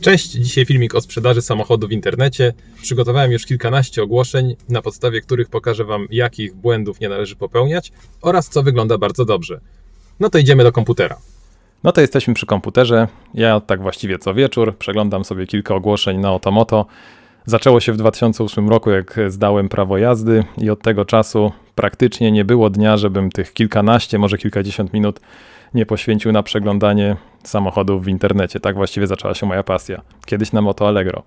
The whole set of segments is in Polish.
Cześć, dzisiaj filmik o sprzedaży samochodu w internecie. Przygotowałem już kilkanaście ogłoszeń, na podstawie których pokażę Wam, jakich błędów nie należy popełniać oraz co wygląda bardzo dobrze. No to idziemy do komputera. No to jesteśmy przy komputerze. Ja tak właściwie co wieczór przeglądam sobie kilka ogłoszeń na Otomoto. Zaczęło się w 2008 roku, jak zdałem prawo jazdy, i od tego czasu praktycznie nie było dnia, żebym tych kilkanaście, może kilkadziesiąt minut nie poświęcił na przeglądanie samochodów w internecie. Tak właściwie zaczęła się moja pasja. Kiedyś na Moto Allegro.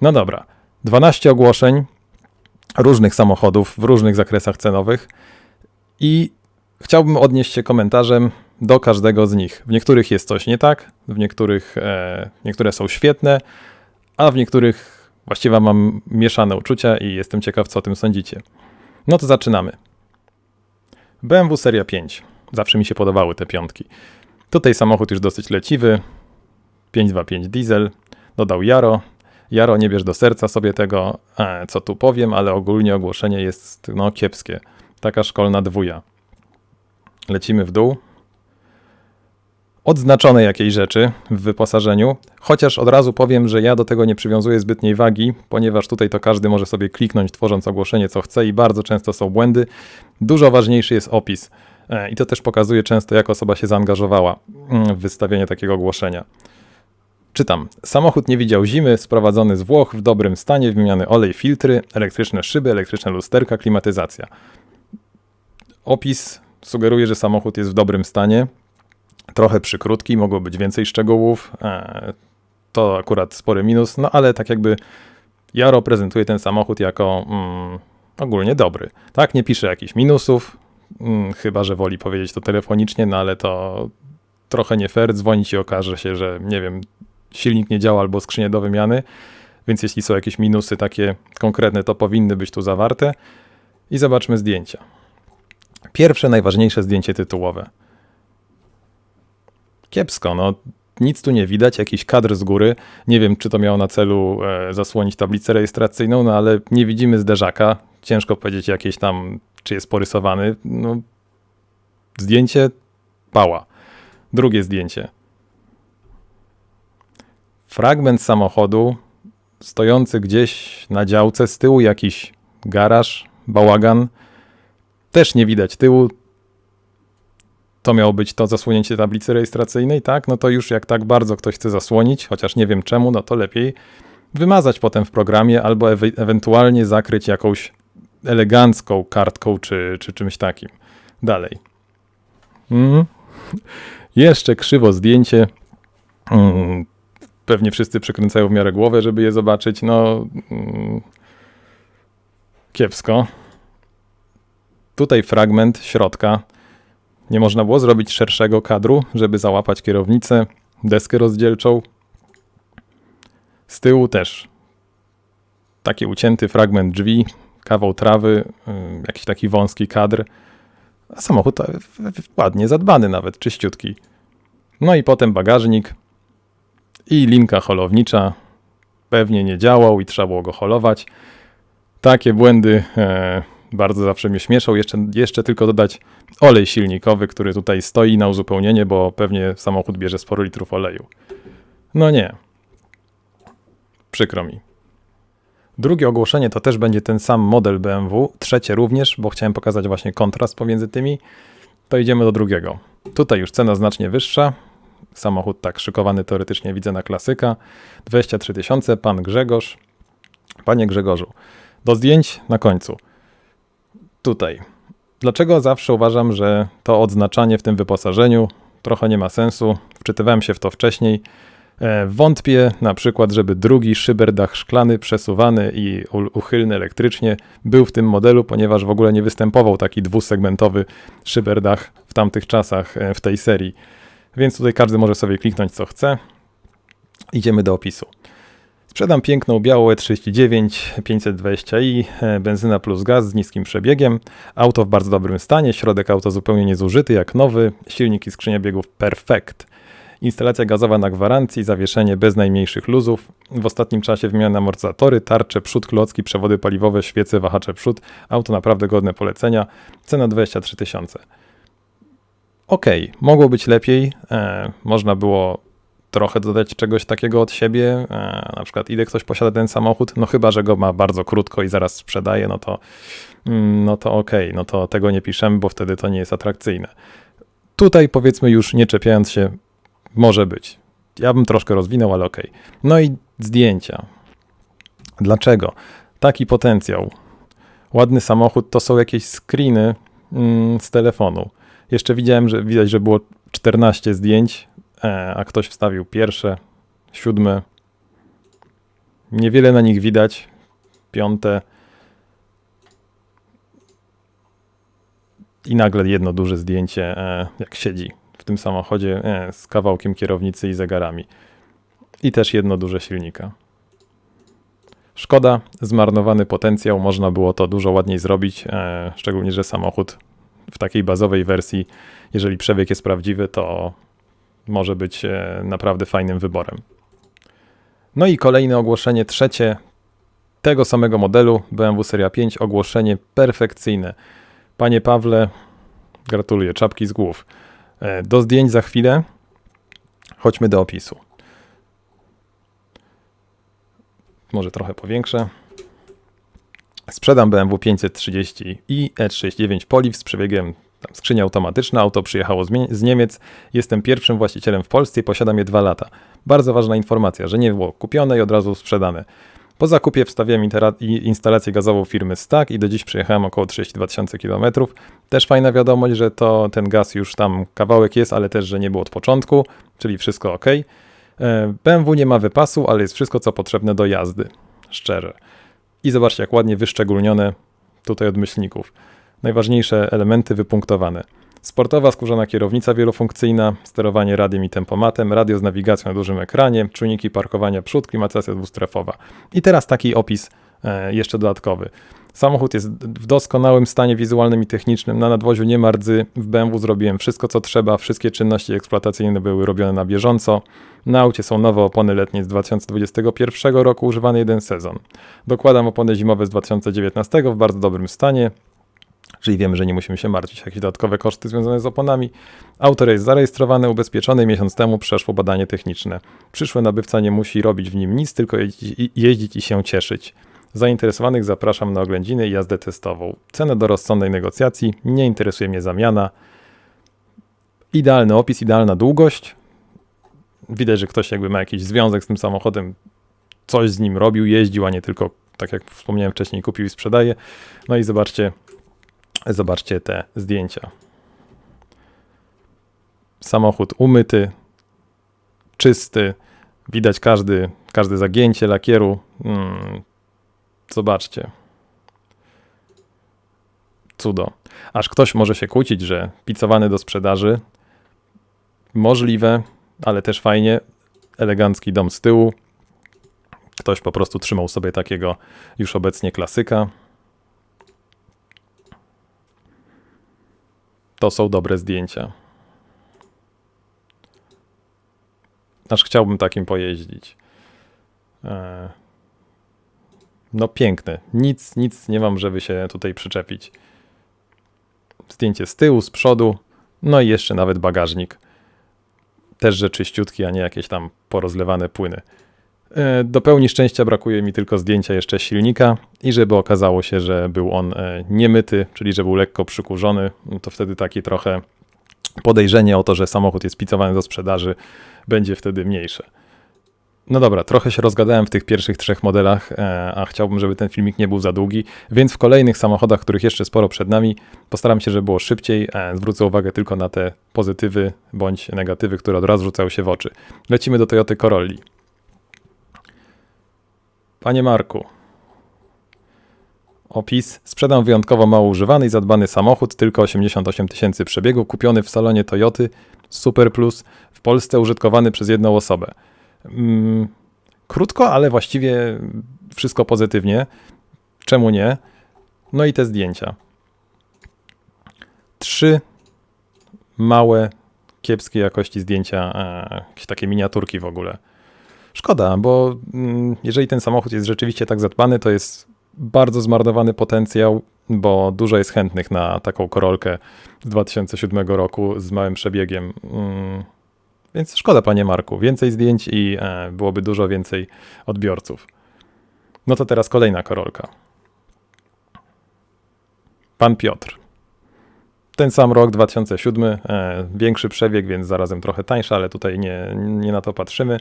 No dobra, 12 ogłoszeń różnych samochodów w różnych zakresach cenowych i chciałbym odnieść się komentarzem do każdego z nich. W niektórych jest coś nie tak, w niektórych e, niektóre są świetne, a w niektórych właściwie mam mieszane uczucia i jestem ciekaw, co o tym sądzicie. No to zaczynamy. BMW Seria 5. Zawsze mi się podobały te piątki. Tutaj samochód już dosyć leciwy. 525 diesel. Dodał Jaro. Jaro, nie bierz do serca sobie tego, e, co tu powiem, ale ogólnie ogłoszenie jest no, kiepskie. Taka szkolna dwuja. Lecimy w dół. Odznaczone jakiejś rzeczy w wyposażeniu, chociaż od razu powiem, że ja do tego nie przywiązuję zbytniej wagi, ponieważ tutaj to każdy może sobie kliknąć, tworząc ogłoszenie, co chce i bardzo często są błędy. Dużo ważniejszy jest opis. E, I to też pokazuje często, jak osoba się zaangażowała mm, w wystawienie takiego ogłoszenia. Czytam. Samochód nie widział zimy, sprowadzony z Włoch w dobrym stanie, wymieniany olej, filtry, elektryczne szyby, elektryczne lusterka, klimatyzacja. Opis sugeruje, że samochód jest w dobrym stanie. Trochę przykrótki, mogło być więcej szczegółów. E, to akurat spory minus, no ale tak jakby Jaro prezentuje ten samochód jako mm, ogólnie dobry. Tak, nie pisze jakichś minusów, chyba, że woli powiedzieć to telefonicznie, no ale to trochę nie fair. Dzwonić i okaże się, że nie wiem, silnik nie działa albo skrzynie do wymiany, więc jeśli są jakieś minusy takie konkretne, to powinny być tu zawarte. I zobaczmy zdjęcia. Pierwsze, najważniejsze zdjęcie tytułowe. Kiepsko, no nic tu nie widać, jakiś kadr z góry. Nie wiem, czy to miało na celu e, zasłonić tablicę rejestracyjną, no ale nie widzimy zderzaka. Ciężko powiedzieć jakieś tam czy jest porysowany. No, zdjęcie pała. Drugie zdjęcie. Fragment samochodu stojący gdzieś na działce z tyłu jakiś garaż, bałagan. Też nie widać tyłu. To miało być to zasłonięcie tablicy rejestracyjnej, tak? No to już jak tak bardzo ktoś chce zasłonić, chociaż nie wiem czemu, no to lepiej wymazać potem w programie albo ewe ewentualnie zakryć jakąś elegancką kartką czy, czy czymś takim. Dalej. Mm. Jeszcze krzywo zdjęcie. Mm. Pewnie wszyscy przykręcają w miarę głowę, żeby je zobaczyć. No, mm. kiepsko. Tutaj fragment środka. Nie można było zrobić szerszego kadru, żeby załapać kierownicę, deskę rozdzielczą. Z tyłu też taki ucięty fragment drzwi, kawał trawy, y, jakiś taki wąski kadr. A samochód ładnie zadbany nawet, czyściutki. No i potem bagażnik i linka holownicza. Pewnie nie działał i trzeba było go holować. Takie błędy e, bardzo zawsze mnie śmieszą. Jeszcze, jeszcze tylko dodać olej silnikowy, który tutaj stoi na uzupełnienie, bo pewnie samochód bierze sporo litrów oleju. No nie. Przykro mi. Drugie ogłoszenie to też będzie ten sam model BMW, trzecie również, bo chciałem pokazać właśnie kontrast pomiędzy tymi. To idziemy do drugiego. Tutaj już cena znacznie wyższa. Samochód tak szykowany teoretycznie widzę na klasyka. 23 tysiące, pan Grzegorz. Panie Grzegorzu, do zdjęć na końcu. Tutaj. Dlaczego zawsze uważam, że to odznaczanie w tym wyposażeniu trochę nie ma sensu? Wczytywałem się w to wcześniej. E, wątpię na przykład, żeby drugi szyberdach szklany, przesuwany i uchylny elektrycznie był w tym modelu, ponieważ w ogóle nie występował taki dwusegmentowy szyberdach w tamtych czasach e, w tej serii. Więc tutaj każdy może sobie kliknąć co chce. Idziemy do opisu. Sprzedam piękną białą E39 520i, e, benzyna plus gaz z niskim przebiegiem. Auto w bardzo dobrym stanie, środek auto zupełnie niezużyty jak nowy, silnik i skrzynia biegów perfekt. Instalacja gazowa na gwarancji, zawieszenie bez najmniejszych luzów. W ostatnim czasie wymiana amortyzatory, tarcze, przód, klocki, przewody paliwowe, świece, wahacze przód. Auto naprawdę godne polecenia. Cena 23 tysiące. Ok, mogło być lepiej. E, można było trochę dodać czegoś takiego od siebie, e, na przykład ile ktoś posiada ten samochód, no chyba, że go ma bardzo krótko i zaraz sprzedaje, no to, mm, no to okej, no to tego nie piszemy, bo wtedy to nie jest atrakcyjne. Tutaj powiedzmy już nie czepiając się, może być. Ja bym troszkę rozwinął, ale okej. No i zdjęcia. Dlaczego? Taki potencjał. Ładny samochód to są jakieś screeny mm, z telefonu. Jeszcze widziałem, że widać, że było 14 zdjęć, e, a ktoś wstawił pierwsze, siódme. Niewiele na nich widać. Piąte. I nagle jedno duże zdjęcie, e, jak siedzi w tym samochodzie z kawałkiem kierownicy i zegarami. I też jedno duże silnika. Szkoda, zmarnowany potencjał, można było to dużo ładniej zrobić, e, szczególnie, że samochód w takiej bazowej wersji, jeżeli przebieg jest prawdziwy, to może być e, naprawdę fajnym wyborem. No i kolejne ogłoszenie, trzecie tego samego modelu BMW Seria 5, ogłoszenie perfekcyjne. Panie Pawle, gratuluję, czapki z głów. E, Do zdjęć za chwilę. Chodźmy do opisu. Może trochę powiększę. Sprzedam BMW 530 i E39 Poliv z przebiegiem tam, skrzynia automatyczna. Auto przyjechało z, z Niemiec. Jestem pierwszym właścicielem w Polsce i posiadam je dwa lata. Bardzo ważna informacja, że nie było kupione i od razu sprzedane. Po zakupie wstawiłem instalację gazową firmy Stack i do dziś przejechałem około 32 tysiące kilometrów. Też fajna wiadomość, że to ten gaz już tam kawałek jest, ale też, że nie było od początku, czyli wszystko ok. E, BMW nie ma wypasu, ale jest wszystko, co potrzebne do jazdy. Szczerze. I zobaczcie, jak ładnie wyszczególnione tutaj od myślników. Najważniejsze elementy wypunktowane. Sportowa skórzana kierownica wielofunkcyjna, sterowanie radiem i tempomatem, radio z nawigacją na dużym ekranie, czujniki parkowania przód, klimatyzacja dwustrefowa. I teraz taki opis e, jeszcze dodatkowy. Samochód jest w doskonałym stanie wizualnym i technicznym. Na nadwoziu nie ma rdzy. W BMW zrobiłem wszystko, co trzeba. Wszystkie czynności eksploatacyjne były robione na bieżąco. Na aucie są nowe opony letnie z 2021 roku, używane jeden sezon. Dokładam opony zimowe z 2019 w bardzo dobrym stanie. Czyli wiemy, że nie musimy się martwić o jakieś dodatkowe koszty związane z oponami. Auto jest zarejestrowane, ubezpieczone i miesiąc temu przeszło badanie techniczne. Przyszły nabywca nie musi robić w nim nic, tylko jeździć i się cieszyć. Zainteresowanych zapraszam na oględziny i jazdę testową. Cenę do rozsądnej negocjacji, nie interesuje mnie zamiana. Idealny opis, idealna długość. Widać, że ktoś jakby ma jakiś związek z tym samochodem, coś z nim robił, jeździł, a nie tylko, tak jak wspomniałem wcześniej, kupił i sprzedaje. No i zobaczcie, zobaczcie te zdjęcia. Samochód umyty, czysty, widać każdy, każde zagięcie lakieru. Mm, zobaczcie. Cudo. Aż ktoś może się kłócić, że picowany do sprzedaży. Możliwe, ale też fajnie. Elegancki dom z tyłu. Ktoś po prostu trzymał sobie takiego już obecnie klasyka. To są dobre zdjęcia. Aż chciałbym takim pojeździć. E, No piękne. Nic, nic nie mam, żeby się tutaj przyczepić. Zdjęcie z tyłu, z przodu, no i jeszcze nawet bagażnik. Też że czyściutki, a nie jakieś tam porozlewane płyny. E, Do pełni szczęścia brakuje mi tylko zdjęcia jeszcze silnika i żeby okazało się, że był on e, niemyty, czyli że był lekko przykurzony, no to wtedy taki trochę podejrzenie o to, że samochód jest picowany do sprzedaży będzie wtedy mniejsze. No dobra, trochę się rozgadałem w tych pierwszych trzech modelach, e, a chciałbym, żeby ten filmik nie był za długi, więc w kolejnych samochodach, których jeszcze sporo przed nami, postaram się, żeby było szybciej. Zwrócę uwagę tylko na te pozytywy bądź negatywy, które od razu rzucają się w oczy. Lecimy do Toyoty Corolli. Panie Marku, opis. Sprzedam wyjątkowo mało używany i zadbany samochód, tylko 88 tysięcy przebiegu, kupiony w salonie Toyoty Super Plus, w Polsce użytkowany przez jedną osobę. Mm, krótko, ale właściwie wszystko pozytywnie. Czemu nie? No i te zdjęcia. Trzy małe, kiepskiej jakości zdjęcia, e, jakieś takie miniaturki w ogóle. Szkoda, bo mm, jeżeli ten samochód jest rzeczywiście tak zadbany, to jest bardzo zmarnowany potencjał, bo dużo jest chętnych na taką korolkę z 2007 roku z małym przebiegiem. Mm, Więc szkoda, panie Marku, więcej zdjęć i e, byłoby dużo więcej odbiorców. No to teraz kolejna korolka. Pan Piotr. Ten sam rok, 2007, e, większy przebieg, więc zarazem trochę tańsza, ale tutaj nie, nie na to patrzymy.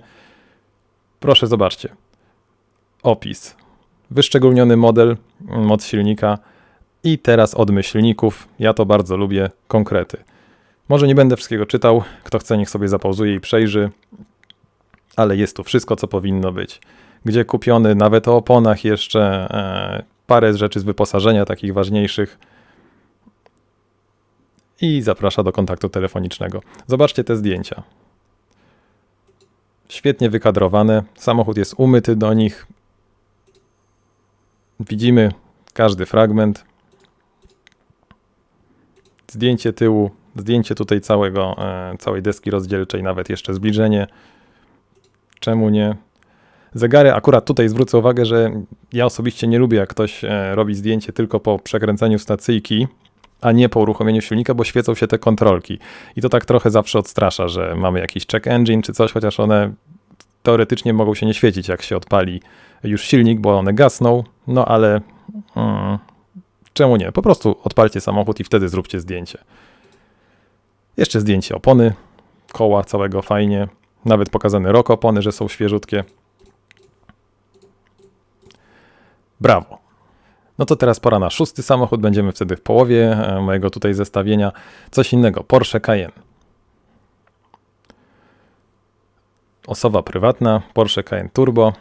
Proszę, zobaczcie. Opis. Wyszczególniony model, moc silnika i teraz od myślników. Ja to bardzo lubię, konkrety. Może nie będę wszystkiego czytał, kto chce niech sobie zapauzuje i przejrzy, ale jest tu wszystko, co powinno być. Gdzie kupiony, nawet o oponach jeszcze, e, parę rzeczy z wyposażenia takich ważniejszych i zaprasza do kontaktu telefonicznego. Zobaczcie te zdjęcia. Świetnie wykadrowane, samochód jest umyty do nich. Widzimy każdy fragment. Zdjęcie tyłu, zdjęcie tutaj całego, e, całej deski rozdzielczej, nawet jeszcze zbliżenie. Czemu nie? Zegary, akurat tutaj zwrócę uwagę, że ja osobiście nie lubię, jak ktoś e, robi zdjęcie tylko po przekręceniu stacyjki, a nie po uruchomieniu silnika, bo świecą się te kontrolki. I to tak trochę zawsze odstrasza, że mamy jakiś check engine czy coś, chociaż one teoretycznie mogą się nie świecić, jak się odpali już silnik, bo one gasną, no ale mm, czemu nie? Po prostu odpalcie samochód i wtedy zróbcie zdjęcie. Jeszcze zdjęcie opony, koła całego fajnie, nawet pokazany rok opony, że są świeżutkie. Brawo. No to teraz pora na szósty samochód, będziemy wtedy w połowie e, mojego tutaj zestawienia. Coś innego, Porsche Cayenne. Osoba prywatna, Porsche Cayenne Turbo.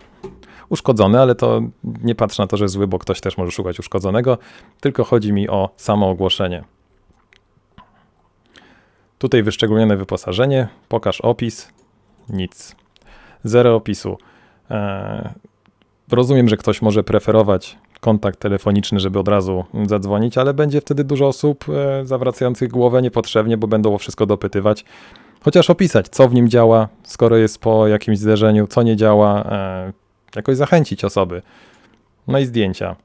Uszkodzony, ale to nie patrz na to, że zły, bo ktoś też może szukać uszkodzonego, tylko chodzi mi o samo ogłoszenie. Tutaj wyszczególnione wyposażenie, pokaż opis, nic. Zero opisu. Eee, rozumiem, że ktoś może preferować kontakt telefoniczny, żeby od razu zadzwonić, ale będzie wtedy dużo osób e, zawracających głowę niepotrzebnie, bo będą o wszystko dopytywać. Chociaż opisać, co w nim działa, skoro jest po jakimś zderzeniu, co nie działa, e, jakoś zachęcić osoby. No i zdjęcia.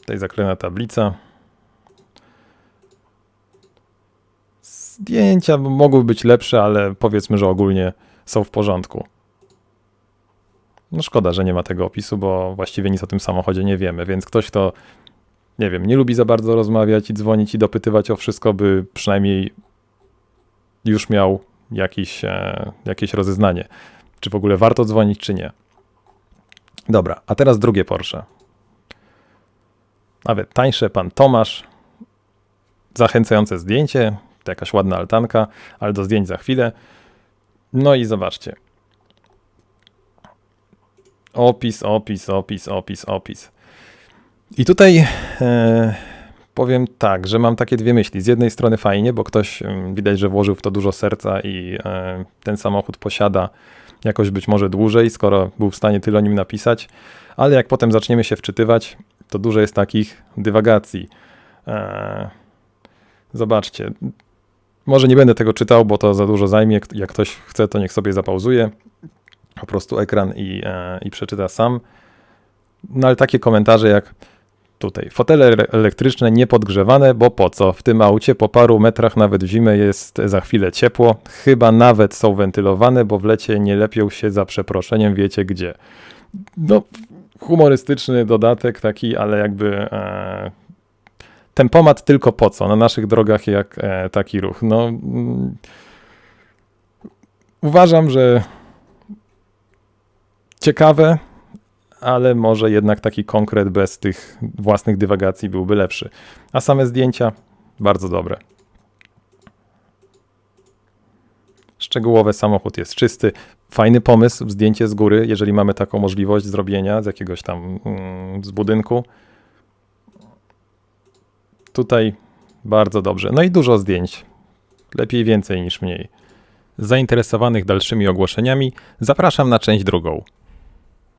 Tutaj zaklejona tablica. Zdjęcia mogły być lepsze, ale powiedzmy, że ogólnie są w porządku. No szkoda, że nie ma tego opisu, bo właściwie nic o tym samochodzie nie wiemy, więc ktoś, kto nie wiem, nie lubi za bardzo rozmawiać i dzwonić i dopytywać o wszystko, by przynajmniej już miał jakiś, e, jakieś rozeznanie, czy w ogóle warto dzwonić, czy nie. Dobra, a teraz drugie Porsche. Nawet tańsze, pan Tomasz. Zachęcające zdjęcie, to jakaś ładna altanka, ale do zdjęć za chwilę. No i zobaczcie. Opis, opis, opis, opis, opis. I tutaj e, powiem tak, że mam takie dwie myśli. Z jednej strony fajnie, bo ktoś em, widać, że włożył w to dużo serca i e, ten samochód posiada jakoś być może dłużej, skoro był w stanie tyle o nim napisać, ale jak potem zaczniemy się wczytywać, to dużo jest takich dywagacji. E, zobaczcie. Może nie będę tego czytał, bo to za dużo zajmie. Jak ktoś chce, to niech sobie zapauzuje po prostu ekran i, e, i przeczyta sam. No ale takie komentarze jak tutaj. Fotele ele- elektryczne niepodgrzewane, bo po co? W tym aucie po paru metrach nawet w zimę jest za chwilę ciepło. Chyba nawet są wentylowane, bo w lecie nie lepią się za przeproszeniem, wiecie gdzie. No, humorystyczny dodatek taki, ale jakby e, tempomat tylko po co? Na naszych drogach jak e, taki ruch. No, mm, uważam, że ciekawe, ale może jednak taki konkret bez tych własnych dywagacji byłby lepszy. A same zdjęcia bardzo dobre. Szczegółowe samochód jest czysty. Fajny pomysł, zdjęcie z góry, jeżeli mamy taką możliwość zrobienia z jakiegoś tam mm, z budynku. Tutaj bardzo dobrze. No i dużo zdjęć. Lepiej więcej niż mniej. Zainteresowanych dalszymi ogłoszeniami zapraszam na część drugą.